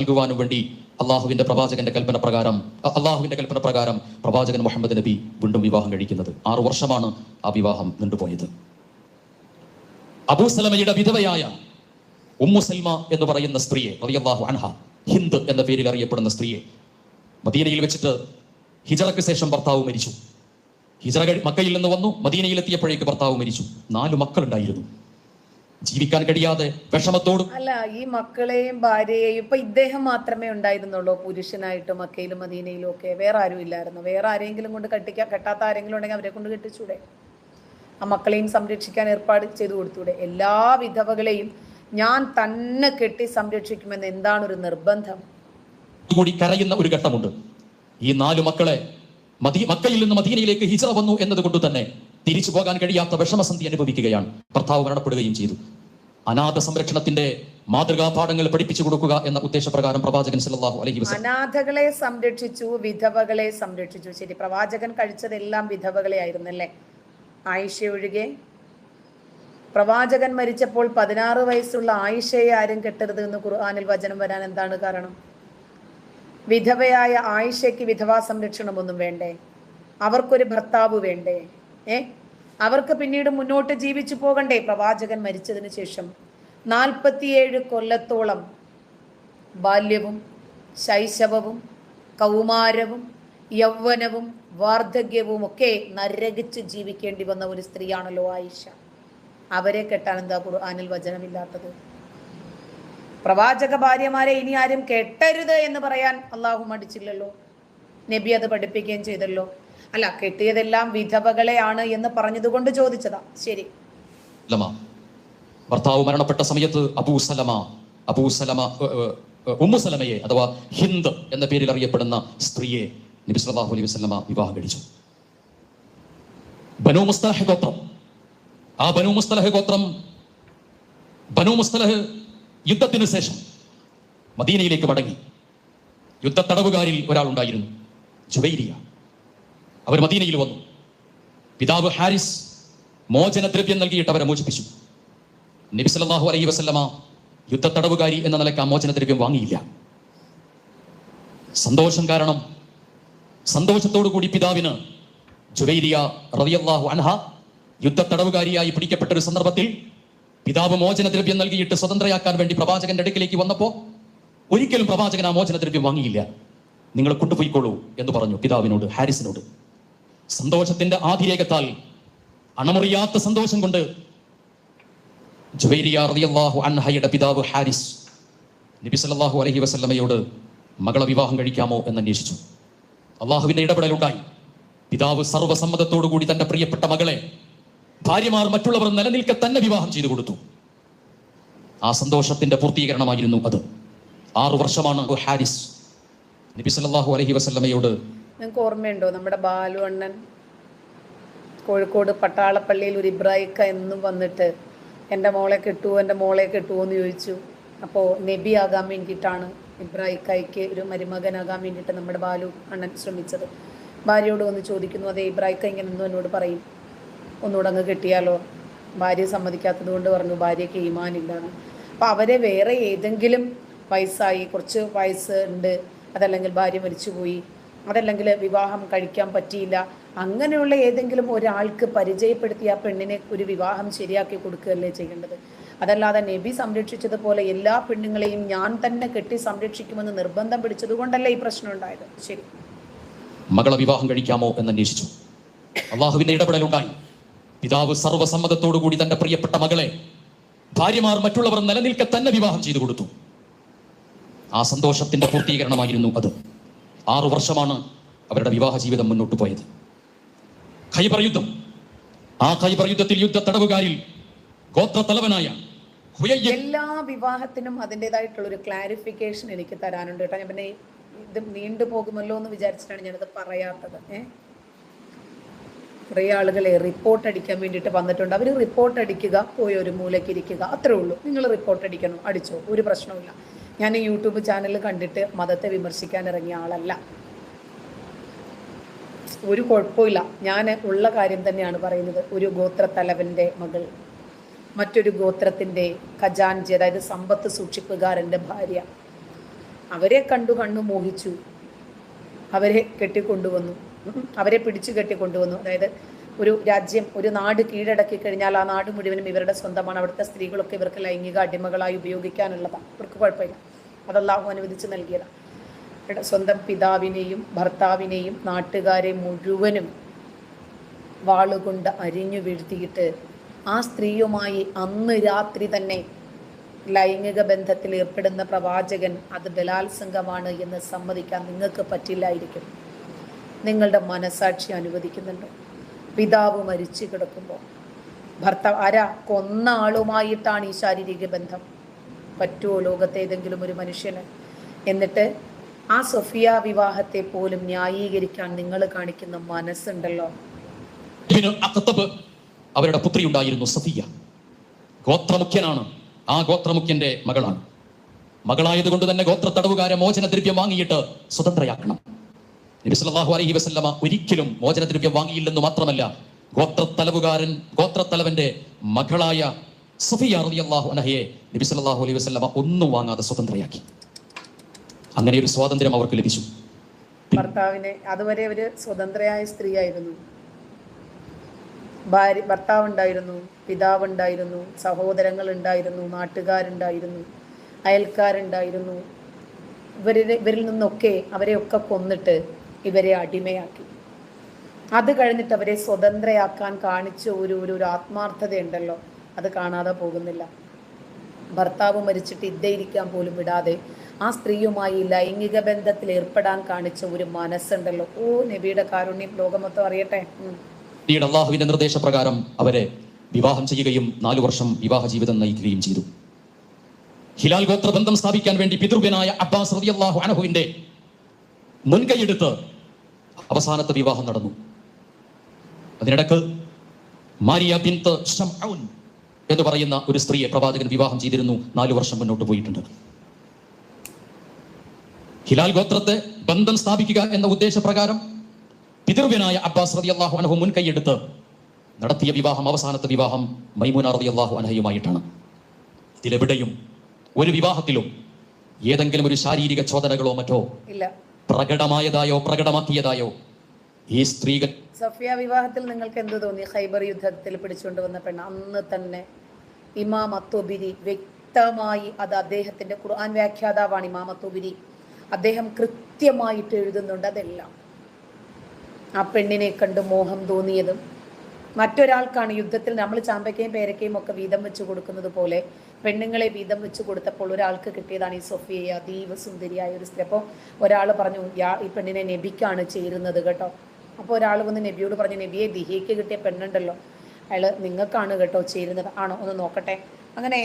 നൽകുവാനും വേണ്ടി അള്ളാഹുവിന്റെ പ്രവാചകന്റെ കൽപ്പന പ്രകാരം അള്ളാഹുവിന്റെ കൽപ്പന പ്രകാരം പ്രവാചകൻ മുഹമ്മദ് നബി വീണ്ടും വിവാഹം കഴിക്കുന്നത്. ആറു വർഷമാണ് ആ വിവാഹം നീണ്ടുപോയത്. അബൂസലമയുടെ വിധവയായ ഉമ്മുസൽമ എന്ന് പറയുന്ന സ്ത്രീയെ റളിയല്ലാഹു അൻഹ ഹിന്ദ് എന്ന പേരിൽ അറിയപ്പെടുന്ന സ്ത്രീയെ മദീനയിൽ വെച്ചിട്ട് ഹിജറയ്ക്ക് ശേഷം ഭർത്താവ് മരിച്ചു. ഹിജറ മക്കയിൽ നിന്ന് വന്നു മദീനയിൽ എത്തിയപ്പോഴേക്ക് ഭർത്താവ് മരിച്ചു. നാലു മക്കളുണ്ടായിരുന്നു. ജീവിക്കാൻ കഴിയാതെ വിഷമത്തോടും അല്ല ഈ മക്കളെയും ഭാര്യയെയും ഇപ്പൊ ഇദ്ദേഹം മാത്രമേ ഉണ്ടായിരുന്നുള്ളൂ പുരുഷനായിട്ട് മക്കയിലും മദീനയിലും ഒക്കെ. വേറെ ആരും ഇല്ലായിരുന്നു. വേറെ ആരെങ്കിലും കൊണ്ട് കെട്ടിക്കാൻ കെട്ടാത്ത ആരെങ്കിലും ഉണ്ടെങ്കിൽ അവരെ കൊണ്ട് കെട്ടിച്ചൂടെ? ആ മക്കളെയും സംരക്ഷിക്കാൻ ഏർപ്പാട് ചെയ്തു കൊടുത്തൂടെ? എല്ലാ വിധവകളെയും ഞാൻ തന്നെ കെട്ടി സംരക്ഷിക്കുമെന്ന് എന്താണ് ഒരു നിർബന്ധം? കൂടി കരയുന്ന ഒരു ഘട്ടമുണ്ട്. ഈ നാല് മക്കളെ മദീ മക്കയിൽ നിന്ന് മദീനയിലേക്ക് ഹിജറ വന്നു എന്നതുകൊണ്ട് തന്നെ തിരിച്ചു പോകാൻ കഴിയാത്ത വിഷമസന്ധി അനുഭവിക്കുകയാണ്. ഭർത്താവ് മരണപ്പെടുകയും ചെയ്തു. അനാഥ സംരക്ഷണത്തിന്റെ മാതൃകാ പാഠങ്ങൾ പഠിപ്പിച്ചു കൊടുക്കുക എന്ന ഉദ്ദേശപ്രകാരം പ്രവാചകൻ സല്ലല്ലാഹു അലൈഹി അനാഥകളെ സംരക്ഷിച്ചു വിധവകളെ സംരക്ഷിച്ചു. ശരി പ്രവാചകൻ കഴിച്ചതെല്ലാം വിധവകളെ ആയിരുന്നല്ലേ? ആയിഷ ഒഴികെ. പ്രവാചകൻ മരിച്ചപ്പോൾ പതിനാറ് വയസ്സുള്ള ആയിഷയെ ആരും കെട്ടരുത് എന്ന് ഖുർആാനിൽ വചനം വരാൻ എന്താണ് കാരണം? വിധവയായ ആയിഷയ്ക്ക് വിധവാ സംരക്ഷണമൊന്നും വേണ്ടേ? അവർക്കൊരു ഭർത്താവ് വേണ്ടേ? ഏ? അവർക്ക് പിന്നീട് മുന്നോട്ട് ജീവിച്ചു പോകണ്ടേ? പ്രവാചകൻ മരിച്ചതിന് ശേഷം നാൽപ്പത്തിയേഴ് കൊല്ലത്തോളം ബാല്യവും ശൈശവവും കൗമാരവും യൗവനവും വാർദ്ധക്യവും ഒക്കെ നരകിച്ച് ജീവിക്കേണ്ടി വന്ന ഒരു സ്ത്രീയാണല്ലോ ആയിഷ. അവരെ കെട്ടാൻ എന്താ ഖുർആാനിൽ വചനമില്ലാത്തത്? പ്രവാചക ഭാര്യമാരെ ഇനി ആരും കെട്ടരുത് എന്ന് പറയാൻ അള്ളാഹു മടിച്ചില്ലല്ലോ. നബി അത് പഠിപ്പിക്കുകയും ചെയ്തല്ലോ. അല്ല കെട്ടിയതെല്ലാം വിധവകളെയാണ് എന്ന് പറഞ്ഞതുകൊണ്ട് ചോദിച്ചതാ. ശരി. ഭർത്താവ് മരണപ്പെട്ട സമയത്ത് അബൂ സലമ അബൂ സലമ ഏ, ഏ, ഏ, ഉമ്മു സലമയെ അഥവാ ഹിന്ദ് എന്ന പേരിൽ അറിയപ്പെടുന്ന സ്ത്രീയെ നബി സല്ലല്ലാഹു അലൈഹി വസല്ലമ വിവാഹം കഴിച്ചു. ബനു മുസ്തലഹ് ഗോത്രം. ആ ബനു മുസ്തലഹ് ഗോത്രം ബനു മുസ്തലഹ് യുദ്ധത്തിന് ശേഷം മദീനയിലേക്ക് മടങ്ങി. യുദ്ധ തടവുകാരിൽ ഒരാളുണ്ടായിരുന്നു ജുവൈരിയ അവർ മദീനയിൽ വന്നു. പിതാവ് ഹാരിസ് മോചനദ്രവ്യം നൽകിയിട്ട് അവരെ മോചിപ്പിച്ചു. നബി സല്ലല്ലാഹു അലൈഹി വസ്ലമ യുദ്ധ തടവുകാരി എന്ന നിലയ്ക്ക് ആ മോചനദ്രവ്യം വാങ്ങിയില്ല. സന്തോഷം കാരണം സന്തോഷത്തോടു കൂടി പിതാവിന് ജുബൈരിയ റളിയല്ലാഹു അൻഹ യുദ്ധ തടവുകാരിയായി പിടിക്കപ്പെട്ട ഒരു സന്ദർഭത്തിൽ പിതാവ് മോചനദ്രവ്യം നൽകിയിട്ട് സ്വതന്ത്രയാക്കാൻ വേണ്ടി പ്രവാചകന്റെ അടുക്കിലേക്ക് വന്നപ്പോൾ ഒരിക്കലും പ്രവാചകൻ ആ മോചനദ്രവ്യം വാങ്ങിയില്ല. നിങ്ങൾ കൊണ്ടുപോയിക്കോളൂ എന്ന് പറഞ്ഞു പിതാവിനോട് ഹാരിസിനോട്. സന്തോഷത്തിന്റെ ആതിരേകത്താൽ അണമുറിയാത്ത സന്തോഷം കൊണ്ട് റളിയല്ലാഹു അൻഹയുടെ പിതാവ് ഹാരിസ് നബി സല്ലല്ലാഹു അലൈഹി വസല്ലമയോട് മകളെ വിവാഹം കഴിക്കാമോ എന്ന് അന്വേഷിച്ചു അള്ളാഹുവിന്റെ ഇടപെടലുണ്ടായി. പിതാവ് സർവസമ്മതത്തോടുകൂടി തന്റെ പ്രിയപ്പെട്ട മകളെ ഭാര്യമാർ മറ്റുള്ളവർ നിലനിൽക്കെ തന്നെ വിവാഹം ചെയ്തു കൊടുത്തു. ആ സന്തോഷത്തിന്റെ പൂർത്തീകരണമായിരുന്നു അത്. ആറു വർഷമാണ് ഹാരിസ് നബി സല്ലല്ലാഹു അലൈഹി വസല്ലമയോട് നിങ്ങൾക്ക് ഓർമ്മയുണ്ടോ നമ്മുടെ ബാലു അണ്ണൻ? കോഴിക്കോട് പട്ടാളപ്പള്ളിയിൽ ഒരു ഇബ്രാഹിക്ക എന്നും വന്നിട്ട് എന്റെ മോളെ കിട്ടുമോ എന്റെ മോളെ കിട്ടുമോ എന്ന് ചോദിച്ചു. അപ്പോൾ നബി ആകാൻ വേണ്ടിയിട്ടാണ് ഇബ്രാഹിക്കായ്ക്ക് ഒരു മരുമകനാകാൻ വേണ്ടിയിട്ട് നമ്മുടെ ബാലു അണ്ണൻ ശ്രമിച്ചത്. ഭാര്യയോട് വന്ന് ചോദിക്കുന്നു അതേ ഇബ്രാഹിക്ക ഇങ്ങനെ ഒന്നും എന്നോട് പറയും. ഒന്നുകൂടെ അങ്ങ് കിട്ടിയാലോ? ഭാര്യ സമ്മതിക്കാത്തത് കൊണ്ട് പറഞ്ഞു ഭാര്യയ്ക്ക് ഈമാനില്ലാന്ന് അപ്പം അവരെ വേറെ ഏതെങ്കിലും വയസ്സായി കുറച്ച് വയസ്സ് ഉണ്ട് അതല്ലെങ്കിൽ ഭാര്യ മരിച്ചുപോയി അതല്ലെങ്കിൽ വിവാഹം കഴിക്കാൻ പറ്റിയില്ല. അങ്ങനെയുള്ള ഏതെങ്കിലും ഒരാൾക്ക് പരിചയപ്പെടുത്തി ആ പെണ്ണിനെ ഒരു വിവാഹം ശരിയാക്കി കൊടുക്കുകയല്ലേ ചെയ്യേണ്ടത്? അതല്ലാതെ നബി സംരക്ഷിച്ചതുപോലെ എല്ലാ പെണ്ണുങ്ങളെയും ഞാൻ തന്നെ കെട്ടി സംരക്ഷിക്കുമെന്ന് നിർബന്ധം പിടിച്ചതുകൊണ്ടല്ലേ ഈ പ്രശ്നം ഉണ്ടായത്? ശരി. മകളെ വിവാഹം കഴിക്കാമോ എന്ന് അന്വേഷിച്ചു അള്ളാഹുവിന്റെ ഇടപെടലുണ്ടായി. പിതാവ് സർവസമ്മതത്തോടു കൂടി തന്റെ പ്രിയപ്പെട്ട മകളെ ഭാര്യമാർ മറ്റുള്ളവർ നിലനിൽക്കെ തന്നെ വിവാഹം ചെയ്തു കൊടുത്തു. ആ സന്തോഷത്തിന്റെ പൂർത്തീകരണമായിരുന്നു അത്. ആറു വർഷമാണ് അവരുടെ വിവാഹ ജീവിതം മുന്നോട്ട് പോയത്. ഖൈബർ യുദ്ധം. ആ ഖൈബർ യുദ്ധത്തിൽ യുദ്ധ തടവുകാരിൽ ഗോത്ര തലവനായ ഹുയയ്യ എല്ലാ വിവാഹത്തിനും അതിന്റെതായിട്ടുള്ള ഒരു ക്ലാരിഫിക്കേഷൻ എനിക്ക് തരാനുണ്ട് കേട്ടോ. ഞാൻ പിന്നെ ഇത് നീണ്ടു പോകുമല്ലോ എന്ന് വിചാരിച്ചിട്ടാണ് ഞാനത് പറയാത്തത്. ഏ? കുറേ ആളുകളെ റിപ്പോർട്ട് അടിക്കാൻ വേണ്ടിയിട്ട് വന്നിട്ടുണ്ട്. അവർ റിപ്പോർട്ട് അടിക്കുക പോയി ഒരു മൂലയ്ക്ക് ഇരിക്കുക. അത്രേ ഉള്ളൂ. നിങ്ങൾ റിപ്പോർട്ട് അടിക്കണം. അടിച്ചോ. ഒരു പ്രശ്നവുമില്ല. ഞാൻ യൂട്യൂബ് ചാനൽ കണ്ടിട്ട് മതത്തെ വിമർശിക്കാൻ ഇറങ്ങിയ ആളല്ല. ഒരു കുഴപ്പമില്ല. ഞാൻ ഉള്ള കാര്യം തന്നെയാണ് പറയുന്നത്. ഒരു ഗോത്രത്തലവന്റെ മകൾ മറ്റൊരു ഗോത്രത്തിന്റെ ഖജാൻജി അതായത് സമ്പത്ത് സൂക്ഷിപ്പുകാരന്റെ ഭാര്യ. അവരെ കണ്ടു കണ്ണു മോഹിച്ചു. അവരെ കെട്ടിക്കൊണ്ടുവന്നു. അവരെ പിടിച്ചു കെട്ടിക്കൊണ്ടുവന്നു. അതായത് ഒരു രാജ്യം ഒരു നാട് കീഴടക്കി കഴിഞ്ഞാൽ ആ നാട് മുഴുവനും ഇവരുടെ സ്വന്തമാണ്. അവിടുത്തെ സ്ത്രീകളൊക്കെ ഇവർക്ക് ലൈംഗിക അടിമകളായി ഉപയോഗിക്കാനുള്ളതാണ്. ഇവർക്ക് കുഴപ്പമില്ല. അതല്ലാഹു അനുവദിച്ച് നൽകിയതാണ് സ്വന്തം പിതാവിനെയും ഭർത്താവിനെയും നാട്ടുകാരെ മുഴുവനും വാളുകൊണ്ട് അരിഞ്ഞു വീഴ്ത്തിയിട്ട് ആ സ്ത്രീയുമായി അന്ന് രാത്രി തന്നെ ലൈംഗിക ബന്ധത്തിൽ ഏർപ്പെടുന്ന പ്രവാചകൻ അത് ബലാത്സംഗമാണ് എന്ന് സമ്മതിക്കാൻ നിങ്ങൾക്ക് പറ്റില്ലായിരിക്കും. നിങ്ങളുടെ മനസാക്ഷി അനുവദിക്കുന്നുണ്ടോ. പിതാവ് മരിച്ചു കിടക്കുമ്പോൾ. ഭർത്താവ് ആരാ? കൊന്ന ആളുമായിട്ടാണ് ഈ ശാരീരിക ബന്ധം. പറ്റുമോ ലോകത്തെ ഏതെങ്കിലും ഒരു മനുഷ്യന്? എന്നിട്ട് ആ സൊഫിയ വിവാഹത്തെ പോലും ന്യായീകരിക്കാൻ നിങ്ങൾ കാണിക്കുന്ന മനസ്സുണ്ടല്ലോ. അവരുടെ പുത്രി ഉണ്ടായിരുന്നു സഫിയ. ഗോത്രമുഖ്യനാണ്. ആ ഗോത്രമുഖ്യന്റെ മകളാണ്. മകളായതുകൊണ്ട് തന്നെ ഗോത്ര തടവുകാരെ മോചനദ്രവ്യം വാങ്ങിയിട്ട് സ്വതന്ത്രയാക്കണം. നബി സല്ലല്ലാഹു അലൈഹി വസല്ലമ ഒരിക്കലും മോചനദ്രവ്യം വാങ്ങിയില്ലെന്ന് മാത്രമല്ല ഗോത്ര ഗോത്രത്തലവുകാരൻ ഗോത്രത്തലവന്റെ മകളായ റളിയല്ലാഹു അൻഹയെ നബി സല്ലല്ലാഹു അലൈഹി വസല്ലമ ഒന്നും വാങ്ങാതെ സ്വതന്ത്രയാക്കി. അങ്ങനെ ഒരു സ്വാതന്ത്ര്യം അവർക്ക് ലഭിച്ചു. ഭർത്താവിനെ അതുവരെ ഒരു സ്വതന്ത്രയായ സ്ത്രീയായിരുന്നു. ഭാര്യ ഭർത്താവ് ഉണ്ടായിരുന്നു പിതാവ് ഉണ്ടായിരുന്നു സഹോദരങ്ങൾ ഉണ്ടായിരുന്നു നാട്ടുകാരുണ്ടായിരുന്നു അയൽക്കാരുണ്ടായിരുന്നു. ഇവരിൽ ഇവരിൽ നിന്നൊക്കെ അവരെയൊക്കെ കൊന്നിട്ട് ഇവരെ അടിമയാക്കി. അത് കഴിഞ്ഞിട്ട് അവരെ സ്വതന്ത്രയാക്കാൻ കാണിച്ച ഒരു ഒരു ആത്മാർത്ഥതയുണ്ടല്ലോ. അത് കാണാതെ പോകുന്നില്ല. ഭർത്താവ് മരിച്ചിട്ട് ഇദ്ദേഹിക്കാൻ പോലും വിടാതെ ആ സ്ത്രീയുമായി ലൈംഗിക ബന്ധത്തിൽ ഏർപ്പെടാൻ കാണിച്ച ഒരു മനസ്സുണ്ടല്ലോ. ഓ നബിയുടെ കാരുണ്യം ലോകം മൊത്തം അറിയട്ടെ. പിന്നീട് അള്ളാഹുവിന്റെ നിർദ്ദേശപ്രകാരം അവരെ വിവാഹം ചെയ്യുകയും നാലു വർഷം വിവാഹ ജീവിതം നയിക്കുകയും ചെയ്തു. ഹിലാൽ ഗോത്ര ബന്ധം സ്ഥാപിക്കാൻ വേണ്ടി പിതൃവ്യനായ അബ്ബാസ് അനഹുവിന്റെ മുൻകൈയെടുത്ത് അവസാനത്തെ വിവാഹം നടന്നു. അതിനിടക്ക് മാരിയ ബിൻ ഷംഔൻ എന്ന് പറയുന്ന ഒരു സ്ത്രീയെ പ്രവാചകൻ വിവാഹം ചെയ്തിരുന്നു. നാലു വർഷം മുന്നോട്ട് പോയിട്ടുണ്ട്. ഹിലാൽ ഗോത്രത്തെ ബന്ധം സ്ഥാപിക്കുക എന്ന ഉദ്ദേശപ്രകാരം പിതൃവ്യനായ അബ്ബാസ് റതി അള്ളാഹു അനഹു മുൻകൈയെടുത്ത് നടത്തിയ വിവാഹം അവസാനത്തെ വിവാഹം മൈമുന റതി അള്ളാഹു അനഹയുമായിട്ടാണ് ഇതിലെവിടെയും ഒരു വിവാഹത്തിലും ഏതെങ്കിലും ഒരു ശാരീരിക ചോദനകളോ മറ്റോ പ്രകടമായതായോ പ്രകടമാക്കിയതായോ ഈ സ്ത്രീകൾ സഫിയ വിവാഹത്തിൽ നിങ്ങൾക്ക് എന്ത് തോന്നി? ഖൈബർ യുദ്ധത്തിൽ പിടിച്ചുകൊണ്ട് വന്ന പെണ്ണ് അന്ന് തന്നെ ഇമാം അത്തോബിരി വ്യക്തമായി അത് അദ്ദേഹത്തിന്റെ ഖുർആൻ വ്യാഖ്യാതാവാണ് ഇമാം അത്തോബിരി അദ്ദേഹം കൃത്യമായിട്ട് എഴുതുന്നുണ്ട് അതെല്ലാം. ആ പെണ്ണിനെ കണ്ട് മോഹം തോന്നിയതും മറ്റൊരാൾക്കാണ് യുദ്ധത്തിൽ നമ്മൾ ചാമ്പയ്ക്കയും പേരക്കയും ഒക്കെ വീതം വെച്ച് കൊടുക്കുന്നത് പോലെ പെണ്ണുങ്ങളെ വീതം വെച്ച് കൊടുത്തപ്പോൾ ഒരാൾക്ക് കിട്ടിയതാണ് ഈ സൊഫിയ അതീവ സുന്ദരിയായ ഒരു സ്ത്രീ. അപ്പോൾ ഒരാൾ പറഞ്ഞു ഈ പെണ്ണിനെ നബിക്കാണ് ചേരുന്നത് കേട്ടോ. അപ്പോൾ ഒരാൾ വന്ന് നബിയോട് പറഞ്ഞു നബിയെ ദിഹിക്ക് കിട്ടിയ പെണ്ണുണ്ടല്ലോ. അയാൾ നിങ്ങൾക്കാണ് കേട്ടോ ചേരുന്നത്. ആണോ? ഒന്ന് നോക്കട്ടെ. അങ്ങനെ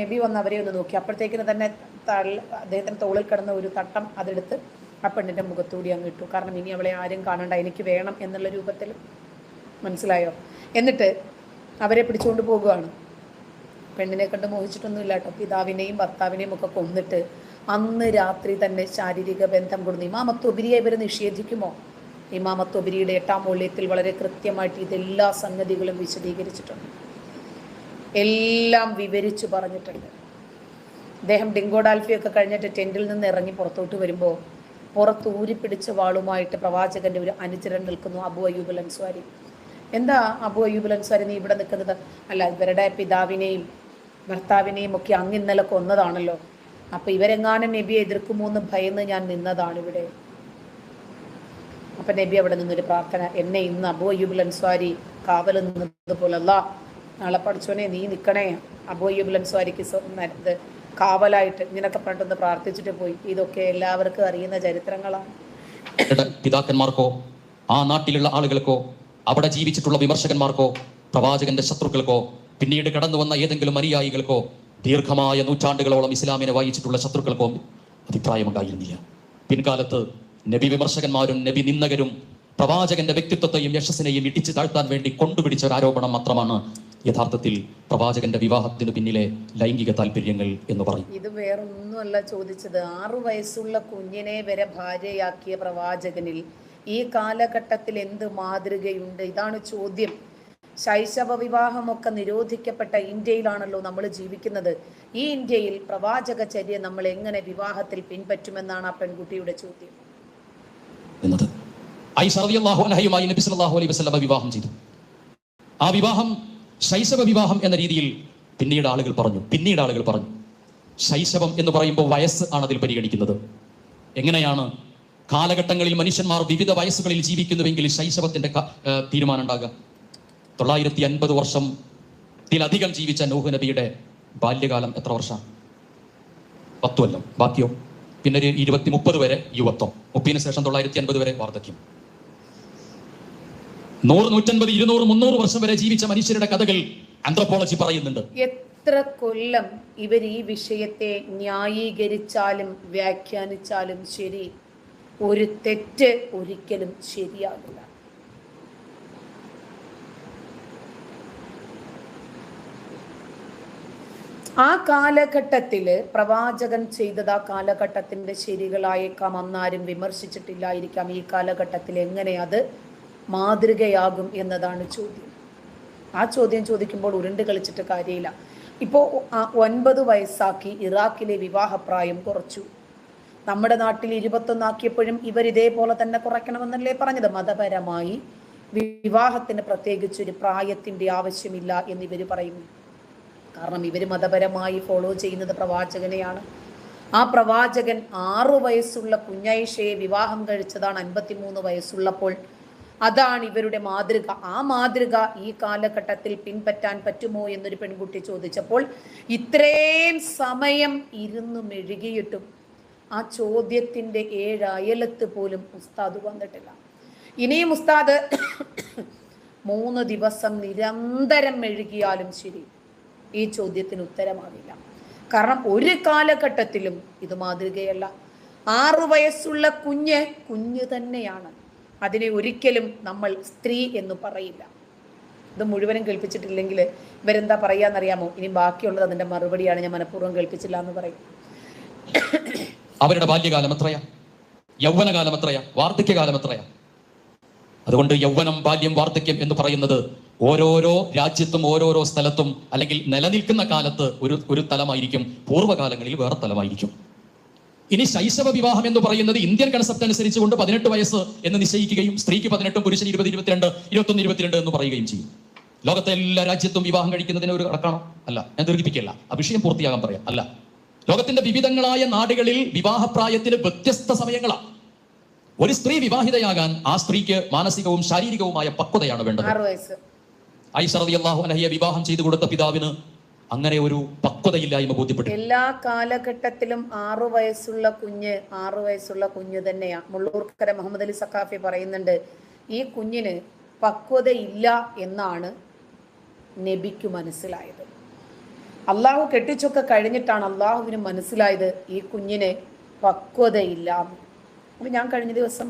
നബി വന്ന് അവരെ ഒന്ന് നോക്കി. അപ്പോഴത്തേക്കിന് തന്നെ തള്ള അദ്ദേഹത്തിന്റെ തോളിൽ കിടന്ന ഒരു തട്ടം അതെടുത്ത് ആ പെണ്ണിന്റെ മുഖത്തൂടി അങ്ങ് ഇട്ടു. കാരണം ഇനി അവളെ ആരും കാണണ്ട. എനിക്ക് വേണം എന്നുള്ള രൂപത്തിൽ മനസ്സിലായോ? എന്നിട്ട് അവരെ പിടിച്ചുകൊണ്ട് പോകുകയാണ് പെണ്ണിനെ കണ്ട് മോഹിച്ചിട്ടൊന്നുമില്ല കേട്ടോ. പിതാവിനെയും ഭർത്താവിനെയും ഒക്കെ കൊന്നിട്ട് അന്ന് രാത്രി തന്നെ ശാരീരിക ബന്ധം കൊടുന്നു. ഇമാമത്തൊബിരിയെ ഇവർ നിഷേധിക്കുമോ? ഇമാമത്തൊബിരിയുടെ എട്ടാം മൂല്യത്തിൽ വളരെ കൃത്യമായിട്ട് ഇതെല്ലാ സംഗതികളും വിശദീകരിച്ചിട്ടുണ്ട്. എല്ലാം വിവരിച്ചു പറഞ്ഞിട്ടുണ്ട്. അദ്ദേഹം ഡിങ്കോഡാൽഫിയൊക്കെ കഴിഞ്ഞിട്ട് ടെന്റിൽ നിന്ന് ഇറങ്ങി പുറത്തോട്ട് വരുമ്പോൾ പുറത്ത് ഊരിപ്പിടിച്ച വാളുമായിട്ട് പ്രവാചകന്റെ ഒരു അനുചരൻ നിൽക്കുന്നു അബു അയ്യൂബ് അൻസ്വാരി. എന്താ അബു അയ്യൂബ് അൻസ്വാരി നീ ഇവിടെ നിൽക്കുന്നത്? അല്ല ഇവരുടെ പിതാവിനെയും ഭർത്താവിനെയും ഒക്കെ അങ്ങ് ഇന്നലെ കൊന്നതാണല്ലോ അപ്പോൾ ഇവരെങ്ങാനും നബിയെ എതിർക്കുമോ എന്ന് ഭയന്ന് ഞാൻ നിന്നതാണ് ഇവിടെ. അപ്പൊ നബി അവിടെ നിന്നൊരു പ്രാർത്ഥന. എന്നെ ഇന്ന് അബു അയ്യൂബ് അൻസ്വാരി കാവൽ നിന്നതുപോലല്ല നാളെ പഠിച്ചോനെ നീ നിൽക്കണേ അബു അയ്യൂബ് അൻസ്വാരിക്ക് ഇത് കാവലായിട്ട് ഇങ്ങനൊക്കെ പറഞ്ഞിട്ടൊന്ന് പ്രാർത്ഥിച്ചിട്ട് പോയി. ഇതൊക്കെ എല്ലാവർക്കും അറിയുന്ന ചരിത്രങ്ങളാണ്. പിതാക്കന്മാർക്കോ ആ നാട്ടിലുള്ള ആളുകൾക്കോ അവിടെ ജീവിച്ചിട്ടുള്ള വിമർശകന്മാർക്കോ പ്രവാചകന്റെ ശത്രുക്കൾക്കോ പിന്നീട് കടന്നു വന്ന ഏതെങ്കിലും അനുയായികൾക്കോ ദീർഘമായ നൂറ്റാണ്ടുകളോളം ഇസ്ലാമിനെ വായിച്ചിട്ടുള്ള ശത്രുക്കൾക്കോ അഭിപ്രായമുണ്ടായിരുന്നില്ല പിൻകാലത്ത് നബി വിമർശകന്മാരും നബി നിന്ദകരും പ്രവാചകന്റെ വ്യക്തിത്വത്തെയും യശസ്സിനെയും ഇടിച്ചു താഴ്ത്താൻ വേണ്ടി കൊണ്ടുപിടിച്ച ഒരു ആരോപണം മാത്രമാണ് യഥാർത്ഥത്തിൽ പ്രവാചകന്റെ വിവാഹത്തിന് പിന്നിലെ ലൈംഗിക താല്പര്യങ്ങൾ എന്ന് പറയും ഇത് വേറൊന്നുമല്ല ചോദിച്ചത്. ആറു വയസ്സുള്ള കുഞ്ഞിനെ വരെ ഭാര്യയാക്കിയ പ്രവാചകനിൽ ഈ കാലഘട്ടത്തിൽ എന്ത് മാതൃകയുണ്ട്? ഇതാണ് ചോദ്യം. ശൈശവ വിവാഹമൊക്കെ നിരോധിക്കപ്പെട്ട ഇന്ത്യയിലാണല്ലോ നമ്മൾ ജീവിക്കുന്നത്. ഈ ഇന്ത്യയിൽ പ്രവാചക ചര്യ നമ്മൾ എങ്ങനെ വിവാഹത്തിൽ പിൻപറ്റുമെന്നാണ് ആ പെൺകുട്ടിയുടെ ചോദ്യം. ഐഷ റളിയല്ലാഹു അൻഹയുമായി നബി സല്ലല്ലാഹു അലൈഹി വസല്ലമ വിവാഹം ചെയ്തു. ആ വിവാഹം ശൈശവ വിവാഹം എന്ന രീതിയിൽ പിന്നീട് ആളുകൾ പറഞ്ഞു. പിന്നീട് ആളുകൾ പറഞ്ഞു. ശൈശവം എന്ന് പറയുമ്പോൾ വയസ്സ് ആണ് അതിൽ പരിഗണിക്കുന്നത്. എങ്ങനെയാണ്? കാലഘട്ടങ്ങളിൽ മനുഷ്യന്മാർ വിവിധ വയസ്സുകളിൽ ജീവിക്കുന്നുവെങ്കിൽ ശൈശവത്തിന്റെ തീരുമാനം ഉണ്ടാകുക തൊള്ളായിരത്തി അൻപത് വർഷം ത്തിലധികം ജീവിച്ച നൂഹ് നബിയുടെ ബാല്യകാലം എത്ര വർഷം? പത്തു കൊല്ലം. ബാക്കിയോ? പിന്നെ ഒരു ഇരുപത്തി മുപ്പത് വരെ യുവത്വം. മുപ്പതിന് ശേഷം തൊള്ളായിരത്തി അൻപത് വരെ വാർദ്ധക്യം. നൂറ് നൂറ്റൻപത് ഇരുന്നൂറ് മുന്നൂറ് വർഷം വരെ ജീവിച്ച മനുഷ്യരുടെ കഥകൾ ആന്ത്രോപോളജി പറയുന്നുണ്ട്. എത്ര കൊല്ലം ഇവർ ഈ വിഷയത്തെ ന്യായീകരിച്ചാലും വ്യാഖ്യാനിച്ചാലും ശരി ഒരു തെറ്റ് ഒരിക്കലും ശരിയാകില്ല. ആ കാലഘട്ടത്തിൽ പ്രവാചകൻ ചെയ്തത് ആ കാലഘട്ടത്തിന്റെ ശരികളായേക്കാം. അന്നാരും വിമർശിച്ചിട്ടില്ലായിരിക്കാം. ഈ കാലഘട്ടത്തിൽ എങ്ങനെ അത് മാതൃകയാകും എന്നതാണ് ചോദ്യം. ആ ചോദ്യം ചോദിക്കുമ്പോൾ ഉരുണ്ട് കളിച്ചിട്ട് കാര്യമില്ല. ഇപ്പോൾ ഒൻപത് വയസ്സാക്കി ഇറാഖിലെ വിവാഹപ്രായം കുറച്ചു. നമ്മുടെ നാട്ടിൽ ഇരുപത്തൊന്നാക്കിയപ്പോഴും ഇവർ ഇതേപോലെ തന്നെ കുറയ്ക്കണമെന്നല്ലേ പറഞ്ഞത്? മതപരമായി വിവാഹത്തിന് പ്രത്യേകിച്ച് ഒരു പ്രായത്തിന്റെ ആവശ്യമില്ല ഇവർ പറയുന്നു. കാരണം ഇവർ മതപരമായി ഫോളോ ചെയ്യുന്നത് പ്രവാചകനെയാണ്. ആ പ്രവാചകൻ ആറു വയസ്സുള്ള കുഞ്ഞൈഷയെ വിവാഹം കഴിച്ചതാണ് അൻപത്തിമൂന്ന് വയസ്സുള്ളപ്പോൾ അതാണ് ഇവരുടെ മാതൃക. ആ മാതൃക ഈ കാലഘട്ടത്തിൽ പിൻപറ്റാൻ പറ്റുമോ എന്നൊരു പെൺകുട്ടി ചോദിച്ചപ്പോൾ ഇത്രയും സമയം ഇരുന്ന് മെഴുകിയിട്ടും ആ ചോദ്യത്തിന്റെ ഏഴയലത്ത് പോലും ഉസ്താദ് വന്നിട്ടില്ല. ഇനിയും ഉസ്താദ് മൂന്ന് ദിവസം നിരന്തരം മെഴുകിയാലും ശരി ഈ ചോദ്യത്തിന് ഉത്തരമാവില്ല. കാരണം ഒരു കാലഘട്ടത്തിലും ഇത് മാതൃകയല്ല. ആറു വയസ്സുള്ള കുഞ്ഞ് കുഞ്ഞ് തന്നെയാണ്. അതിനെ ഒരിക്കലും നമ്മൾ സ്ത്രീ എന്ന് പറയില്ല. ഇത് മുഴുവനും കേൾപ്പിച്ചിട്ടില്ലെങ്കിൽ ഇവരെന്താ പറയാന്നറിയാമോ? ഇനി ബാക്കിയുള്ളത് അതിന്റെ മറുപടിയാണ് ഞാൻ മനഃപൂർവം കേൾപ്പിച്ചില്ല എന്ന് പറയും. അവരുടെ ബാല്യകാലം എത്രയാ? യൗവനകാലം എത്രയാ? വാർദ്ധക്യകാലം എത്രയാ? അതുകൊണ്ട് യൗവനം ബാല്യം വാർദ്ധക്യം എന്ന് പറയുന്നത് ഓരോരോ രാജ്യത്തും ഓരോരോ സ്ഥലത്തും അല്ലെങ്കിൽ നിലനിൽക്കുന്ന കാലത്ത് ഒരു ഒരു തലമായിരിക്കും. പൂർവകാലങ്ങളിൽ വേറെ തലമായിരിക്കും. ഇനി ശൈശവ വിവാഹം എന്ന് പറയുന്നത് ഇന്ത്യൻ കൺസെപ്റ്റ് അനുസരിച്ച് കൊണ്ട് പതിനെട്ട് വയസ്സ് എന്ന് നിശ്ചയിക്കുകയും സ്ത്രീക്ക് പതിനെട്ടും പുരുഷൻ ഇരുപത് ഇരുപത്തിരണ്ട് ഇരുപത്തൊന്ന് ഇരുപത്തിരണ്ട് എന്ന് പറയുകയും ചെയ്യും. ലോകത്തെ എല്ലാ രാജ്യത്തും വിവാഹം കഴിക്കുന്നതിന് ഒരു കണക്കാണോ? അല്ല. ഞാൻ ദീർഘിപ്പിക്കല്ല ആ വിഷയം പൂർത്തിയാകാൻ പറയാം. അല്ല. ലോകത്തിന്റെ വിവിധങ്ങളായ നാടുകളിൽ വിവാഹപ്രായത്തിന് വ്യത്യസ്ത സമയങ്ങളാണ് ഒരു സ്ത്രീ വിവാഹിതയാകാൻ ആ സ്ത്രീക്ക് മാനസികവും ശാരീരികവുമായ പക്വതയാണ് വേണ്ടത്. ഐശ്വറിയാഹു അൻഹയെ വിവാഹം ചെയ്തു കൊടുത്ത പിതാവിന് അങ്ങനെ ഒരു പക്വതയില്ലായ്മ ബോധ്യപ്പെട്ടു. എല്ലാ കാലഘട്ടത്തിലും ആറു വയസ്സുള്ള കുഞ്ഞ് ആറു വയസ്സുള്ള കുഞ്ഞ് തന്നെയാ. മുള്ളൂർക്കര മുഹമ്മദ് അലി സഖാഫി പറയുന്നുണ്ട് ഈ കുഞ്ഞിന് പക്വതയില്ല എന്നാണ് നബിക്ക് മനസ്സിലായത്. അള്ളാഹു കെട്ടിച്ചൊക്കെ കഴിഞ്ഞിട്ടാണ് അള്ളാഹുവിന് മനസ്സിലായത് ഈ കുഞ്ഞിന് പക്വതയില്ല. അപ്പൊ ഞാൻ കഴിഞ്ഞ ദിവസം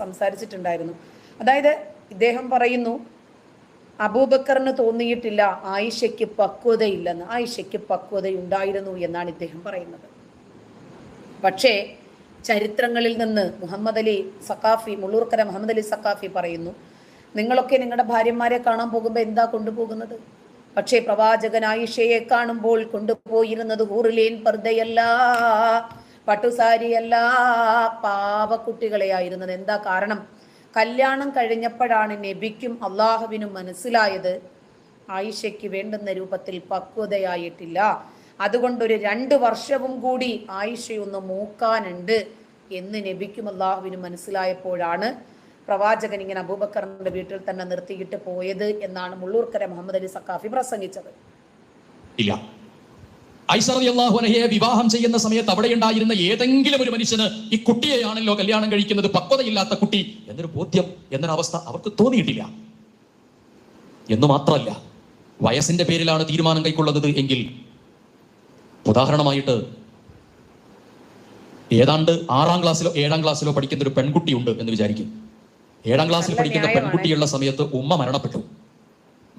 സംസാരിച്ചിട്ടുണ്ടായിരുന്നു. അതായത് ഇദ്ദേഹം പറയുന്നു അബൂബക്കറിന് തോന്നിയിട്ടില്ല ആയിഷയ്ക്ക് പക്വതയില്ലെന്ന്. ആയിഷയ്ക്ക് പക്വതയുണ്ടായിരുന്നു എന്നാണ് ഇദ്ദേഹം പറയുന്നത്. പക്ഷേ ചരിത്രങ്ങളിൽ നിന്ന് മുഹമ്മദ് അലി സക്കാഫി മുള്ളൂർക്കര മുഹമ്മദ് അലി സക്കാഫി പറയുന്നു നിങ്ങളൊക്കെ നിങ്ങളുടെ ഭാര്യമാരെ കാണാൻ പോകുമ്പോൾ എന്താ കൊണ്ടുപോകുന്നത്? പക്ഷേ പ്രവാചകൻ ആയിഷയെ കാണുമ്പോൾ കൊണ്ടുപോയിരുന്നത് ഹൂറിലേൻ പർദ്ദയല്ല പട്ടുസാരിയല്ല പാവക്കുട്ടികളെയായിരുന്നത്. എന്താ കാരണം? കല്യാണം കഴിഞ്ഞപ്പോഴാണ് നബിക്കും അള്ളാഹുവിനും മനസ്സിലായത്. ആയിഷയ്ക്ക് വേണ്ടുന്ന രൂപത്തിൽ പക്വതയായിട്ടില്ല. അതുകൊണ്ടൊരു രണ്ട് വർഷവും കൂടി ആയിഷയൊന്ന് മൂക്കാനുണ്ട് എന്ന് നബിക്കും അള്ളാഹുവിനും മനസ്സിലായപ്പോഴാണ് പ്രവാചകൻ ഇങ്ങനെ അബൂബക്കറിന്റെ വീട്ടിൽ തന്നെ നിർത്തിയിട്ട് പോയത് എന്നാണ് മുള്ളൂർക്കര മുഹമ്മദ് അലി സക്കാഫി പ്രസംഗിച്ചത്. ഇല്ല. അൻഹയെ വിവാഹം ചെയ്യുന്ന സമയത്ത് അവിടെ ഉണ്ടായിരുന്ന ഏതെങ്കിലും ഒരു മനുഷ്യന് ഈ കുട്ടിയെയാണല്ലോ കല്യാണം കഴിക്കുന്നത്? പക്വതയില്ലാത്ത കുട്ടി. എന്നൊരു ബോധ്യം എന്നൊരവസ്ഥ അവർക്ക് തോന്നിയിട്ടില്ല. എന്ന് മാത്രമല്ല വയസ്സിന്റെ പേരിലാണ് തീരുമാനം കൈക്കൊള്ളുന്നത് എങ്കിൽ ഉദാഹരണമായിട്ട് ഏതാണ്ട് ആറാം ക്ലാസ്സിലോ ഏഴാം ക്ലാസ്സിലോ പഠിക്കുന്ന ഒരു പെൺകുട്ടിയുണ്ട് എന്ന് വിചാരിക്കും. ഏഴാം ക്ലാസ്സിൽ പഠിക്കുന്ന പെൺകുട്ടിയുള്ള സമയത്ത് ഉമ്മ മരണപ്പെട്ടു.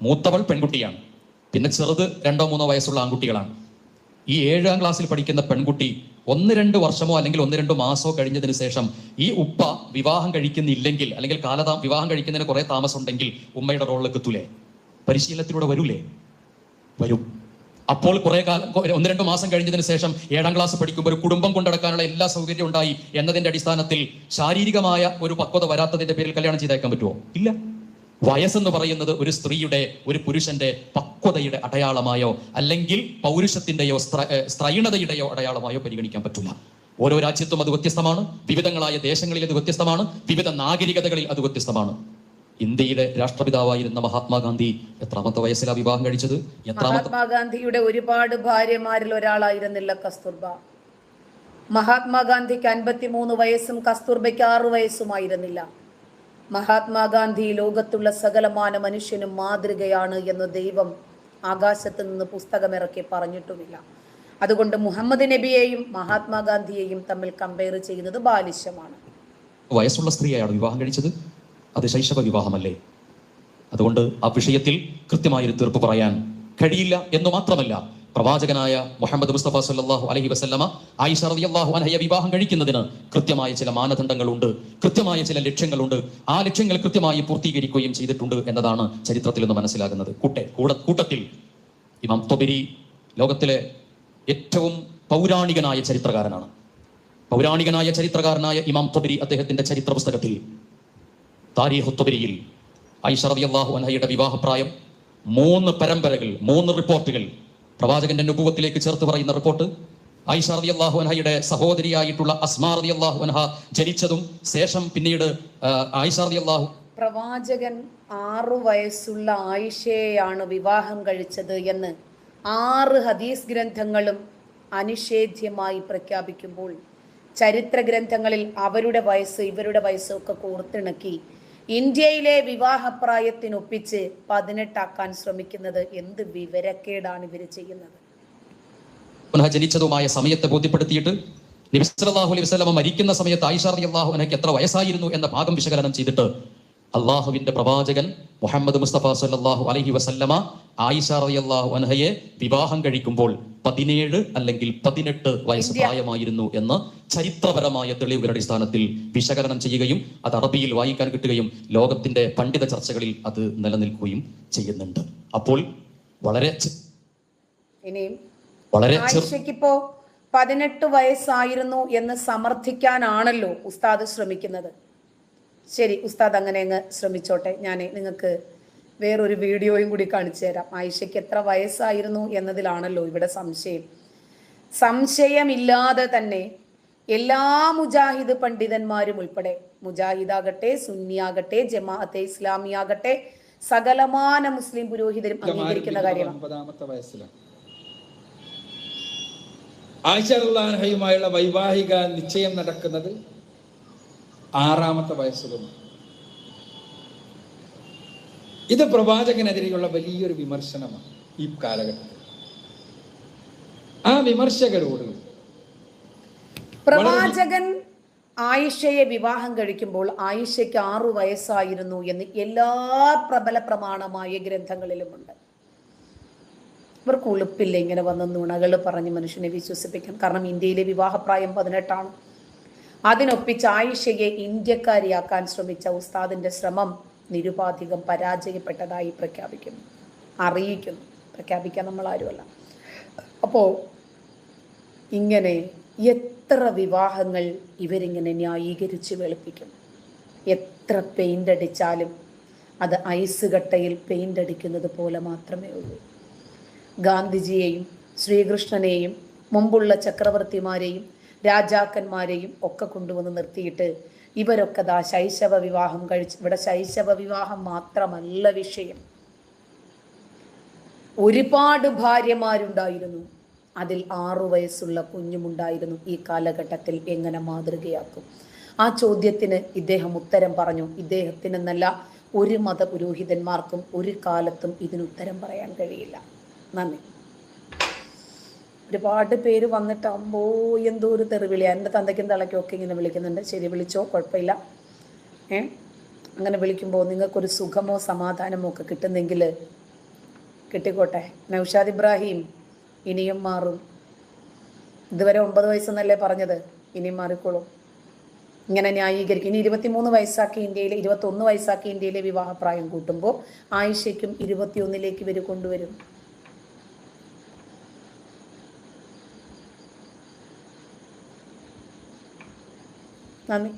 മൂത്തവൾ പെൺകുട്ടിയാണ്. പിന്നെ ചെറുത് രണ്ടോ മൂന്നോ വയസ്സുള്ള ആൺകുട്ടികളാണ്. ഈ ഏഴാം ക്ലാസ്സിൽ പഠിക്കുന്ന പെൺകുട്ടി ഒന്ന് രണ്ട് വർഷമോ അല്ലെങ്കിൽ ഒന്ന് രണ്ട് മാസമോ കഴിഞ്ഞതിന് ശേഷം ഈ ഉപ്പ വിവാഹം കഴിക്കുന്നില്ലെങ്കിൽ അല്ലെങ്കിൽ കാലതാ വിവാഹം കഴിക്കുന്നതിന് കുറെ താമസം ഉണ്ടെങ്കിൽ ഉമ്മയുടെ റോളിലേക്ക് എത്തൂലേ? പരിശീലനത്തിലൂടെ വരൂലേ? വരും. അപ്പോൾ കുറെ കാലം ഒന്ന് രണ്ട് മാസം കഴിഞ്ഞതിന് ശേഷം ഏഴാം ക്ലാസ് പഠിക്കുമ്പോൾ ഒരു കുടുംബം കൊണ്ടടക്കാനുള്ള എല്ലാ സൗകര്യവും ഉണ്ടായി എന്നതിന്റെ അടിസ്ഥാനത്തിൽ ശാരീരികമായ ഒരു പക്വത വരാത്തതിന്റെ പേരിൽ കല്യാണം ചെയ്തേക്കാൻ പറ്റുമോ? ഇല്ല. വയസ്സെന്ന് പറയുന്നത് ഒരു സ്ത്രീയുടെ ഒരു പുരുഷന്റെ പക്വതയുടെ അടയാളമായോ അല്ലെങ്കിൽ പൗരുഷത്തിന്റെയോ സ്ത്ര- സ്ത്രൈണതയുടെയോ അടയാളമായോ പരിഗണിക്കാൻ പറ്റില്ല. ഓരോ രാജ്യത്തും അത് വ്യത്യസ്തമാണ്. വിവിധങ്ങളായ ദേശങ്ങളിൽ അത് വ്യത്യസ്തമാണ്. വിവിധ നാഗരികതകളിൽ അത് വ്യത്യസ്തമാണ്. ഇന്ത്യയുടെ രാഷ്ട്രപിതാവായിരുന്ന മഹാത്മാഗാന്ധി എത്രാമത്തെ വയസ്സിലാണ് വിവാഹം കഴിച്ചത്? മഹാത്മാഗാന്ധിയുടെ ഒരുപാട് ഭാര്യമാരിൽ ഒരാളായിരുന്നില്ല കസ്തൂർബ. മഹാത്മാഗാന്ധിക്ക് അൻപത്തിമൂന്ന് വയസ്സും കസ്തൂർബയ്ക്ക് ആറു വയസ്സുമായിരുന്നില്ല. മഹാത്മാഗാന്ധി ലോകത്തുള്ള സകലമാന മനുഷ്യനും മാതൃകയാണ് എന്ന് ദൈവം ആകാശത്ത് നിന്ന് പുസ്തകമിറക്കി പറഞ്ഞിട്ടുമില്ല. അതുകൊണ്ട് മുഹമ്മദ് നബിയെയും മഹാത്മാഗാന്ധിയെയും തമ്മിൽ കമ്പയർ ചെയ്യുന്നത് ബാലിശ്യമാണ് വയസ്സുള്ള സ്ത്രീയാണ് വിവാഹം കഴിച്ചത്. അത് ശൈശവ വിവാഹമല്ലേ? അതുകൊണ്ട് ആ വിഷയത്തിൽ കൃത്യമായൊരു തീർപ്പ് പറയാൻ കഴിയില്ല എന്ന് മാത്രമല്ല പ്രവാചകനായ മുഹമ്മദ് മുസ്തഫ സല്ലല്ലാഹു അലഹി വസ്ലമ ആയിഷ റളിയല്ലാഹു അൻഹയെ വിവാഹം കഴിക്കുന്നതിന് കൃത്യമായ ചില മാനദണ്ഡങ്ങളുണ്ട് കൃത്യമായ ചില ലക്ഷ്യങ്ങളുണ്ട്. ആ ലക്ഷ്യങ്ങൾ കൃത്യമായി പൂർത്തീകരിക്കുകയും ചെയ്തിട്ടുണ്ട് എന്നതാണ് ചരിത്രത്തിൽ നിന്ന് മനസ്സിലാകുന്നത്. കൂട്ടെ കൂട കൂട്ടത്തിൽ ഇമാം തൊബരി ലോകത്തിലെ ഏറ്റവും പൗരാണികനായ ചരിത്രകാരനാണ്. പൗരാണികനായ ചരിത്രകാരനായ ഇമാം തൊബരി അദ്ദേഹത്തിന്റെ ചരിത്ര പുസ്തകത്തിൽ താരീഹു തൊബരിയിൽ ഐഷ റളിയല്ലാഹു അൻഹയുടെ വിവാഹപ്രായം മൂന്ന് പരമ്പരകൾ മൂന്ന് റിപ്പോർട്ടുകൾ പ്രവാചകന്റെ അനുഭവത്തിലേക്ക് ചേർത്ത് പറയുന്ന റിപ്പോർട്ട്. ഐഷ അള്ളാഹു അൻഹയുടെ സഹോദരിയായിട്ടുള്ള അസ്മാ അള്ളാഹു അൻഹ ജനിച്ചതും ശേഷം പിന്നീട് ആ, അള്ളാഹു പ്രവാചകൻ ആറു വയസ്സുള്ള ആയിഷയെയാണ് വിവാഹം കഴിച്ചത് എന്ന് ആറ് ഹദീസ് ഗ്രന്ഥങ്ങളും അനിഷേധ്യമായി പ്രഖ്യാപിക്കുമ്പോൾ ചരിത്ര ഗ്രന്ഥങ്ങളിൽ അവരുടെ വയസ്സ് ഇവരുടെ വയസ്സൊക്കെ കോർത്തിണക്കി ഇന്ത്യയിലെ വിവാഹപ്രായത്തിനൊപ്പിച്ച് പതിനെട്ടാക്കാൻ ശ്രമിക്കുന്നത് എന്ത് വിവരക്കേടാണ് ഇവർ ചെയ്യുന്നത്? പുനഃ ജനിച്ചതുമായ സമയത്തെ ബോധ്യപ്പെടുത്തിയിട്ട് നബിസല്ലല്ലാഹു അലൈഹി വസല്ലം മരിക്കുന്ന സമയത്ത് ആയിഷ റളിയല്ലാഹു അൻഹയ്ക്ക് എത്ര വയസ്സായിരുന്നു എന്ന ഭാഗം വിശകലനം ചെയ്തിട്ട് അള്ളാഹുവിന്റെ പ്രവാചകൻ മുഹമ്മദ് മുസ്തഫ സല്ലല്ലാഹു അലഹി വസല്ലമ ആയിഷ റളിയല്ലാഹു അൻഹയെ വിവാഹം കഴിക്കുമ്പോൾ പതിനേഴ് അല്ലെങ്കിൽ പതിനെട്ട് വയസ്സ് പ്രായമായിരുന്നു എന്ന് ചരിത്രപരമായ തെളിവുകളുടെ അടിസ്ഥാനത്തിൽ വിശകലനം ചെയ്യുകയും അത് അറബിയിൽ വായിക്കാൻ കിട്ടുകയും ലോകത്തിന്റെ പണ്ഡിത ചർച്ചകളിൽ അത് നിലനിൽക്കുകയും ചെയ്യുന്നുണ്ട്. അപ്പോൾ വളരെ വളരെ ഇപ്പോ പതിനെട്ട് വയസ്സായിരുന്നു എന്ന് സമർത്ഥിക്കാനാണല്ലോ ഉസ്താദ് ശ്രമിക്കുന്നത്. ശരി ഉസ്താദ് അങ്ങനെ അങ്ങ് ശ്രമിച്ചോട്ടെ. ഞാൻ നിങ്ങൾക്ക് വേറൊരു വീഡിയോയും കൂടി കാണിച്ചു തരാം. ആയിഷയ്ക്ക് എത്ര വയസ്സായിരുന്നു എന്നതിലാണല്ലോ ഇവിടെ സംശയം. സംശയമില്ലാതെ തന്നെ എല്ലാ മുജാഹിദ് പണ്ഡിതന്മാരും ഉൾപ്പെടെ മുജാഹിദാകട്ടെ സുന്നിയാകട്ടെ ജമാഅത്തെ ഇസ്ലാമിയാകട്ടെ സകലമാന മുസ്ലിം പുരോഹിതരും അംഗീകരിക്കുന്ന കാര്യമാണ്. വൈവാഹിക നിശ്ചയം നടക്കുന്നത് ആറാമത്തെ വയസ്സിലും. ഇത് പ്രവാചകനെതിരെയുള്ള വലിയൊരു വിമർശനമാണ് ഈ കാലഘട്ടത്തിൽ. ആ വിമർശകരോട് പ്രവാചകൻ ആയിഷയെ വിവാഹം കഴിക്കുമ്പോൾ ആയിഷയ്ക്ക് ആറു വയസ്സായിരുന്നു എന്ന് എല്ലാ പ്രബല പ്രമാണമായ ഗ്രന്ഥങ്ങളിലുമുണ്ട്. ഇവർക്ക് ഉളുപ്പില്ല ഇങ്ങനെ വന്ന നുണകൾ പറഞ്ഞ് മനുഷ്യനെ വിശ്വസിപ്പിക്കാൻ. കാരണം ഇന്ത്യയിലെ വിവാഹപ്രായം പതിനെട്ടാണ്. അതിനൊപ്പിച്ച് ആയിഷയെ ഇന്ത്യക്കാരിയാക്കാൻ ശ്രമിച്ച ഉസ്താദിന്റെ ശ്രമം നിരുപാധികം പരാജയപ്പെട്ടതായി പ്രഖ്യാപിക്കുന്നു. അറിയിക്കുന്നു. പ്രഖ്യാപിക്കാൻ നമ്മൾ ആരുമല്ല. അപ്പോൾ ഇങ്ങനെ എത്ര വിവാഹങ്ങൾ ഇവരിങ്ങനെ ന്യായീകരിച്ച് വെളുപ്പിക്കും? എത്ര പെയിന്റ് അടിച്ചാലും അത് ഐസ് കട്ടയിൽ പെയിന്റ് അടിക്കുന്നത് പോലെ മാത്രമേ ഉള്ളൂ. ഗാന്ധിജിയെയും ശ്രീകൃഷ്ണനെയും മുമ്പുള്ള ചക്രവർത്തിമാരെയും രാജാക്കന്മാരെയും ഒക്കെ കൊണ്ടുവന്ന് നിർത്തിയിട്ട് ഇവരൊക്കെ ദാ ശൈശവ വിവാഹം കഴിച്ച് ഇവിടെ ശൈശവ വിവാഹം മാത്രമല്ല വിഷയം. ഒരുപാട് ഭാര്യമാരുണ്ടായിരുന്നു. അതിൽ ആറു വയസ്സുള്ള കുഞ്ഞുമുണ്ടായിരുന്നു ഈ കാലഘട്ടത്തിൽ എങ്ങനെ മാതൃകയാക്കും? ആ ചോദ്യത്തിന് ഇദ്ദേഹം ഉത്തരം പറഞ്ഞു. ഇദ്ദേഹത്തിനെന്നല്ല ഒരു മത പുരോഹിതന്മാർക്കും ഒരു കാലത്തും ഇതിന് ഉത്തരം പറയാൻ കഴിയില്ല. നന്ദി. ഒരുപാട് പേര് വന്നിട്ട് അമ്പോ എന്തോ ഒരു തെറിവിളി. എന്റെ തന്തയ്ക്കും തളയ്ക്കും ഒക്കെ ഇങ്ങനെ വിളിക്കുന്നുണ്ട്. ശരി വിളിച്ചോ കുഴപ്പമില്ല. ഏ? അങ്ങനെ വിളിക്കുമ്പോൾ നിങ്ങൾക്കൊരു സുഖമോ സമാധാനമോ ഒക്കെ കിട്ടുന്നെങ്കിൽ കിട്ടിക്കോട്ടെ. നൗഷാദ് ഇബ്രാഹിം ഇനിയും മാറും. ഇതുവരെ ഒമ്പത് വയസ്സെന്നല്ലേ പറഞ്ഞത്? ഇനിയും മാറിക്കോളും. ഇങ്ങനെ ന്യായീകരിക്കും. ഇനി ഇരുപത്തിമൂന്ന് വയസ്സാക്കി ഇന്ത്യയിലെ ഇരുപത്തൊന്ന് വയസ്സാക്കി ഇന്ത്യയിലെ വിവാഹപ്രായം കൂട്ടുമ്പോൾ ആയിഷയ്ക്കും ഇരുപത്തിയൊന്നിലേക്ക് ഇവർ കൊണ്ടുവരും. നന്ദി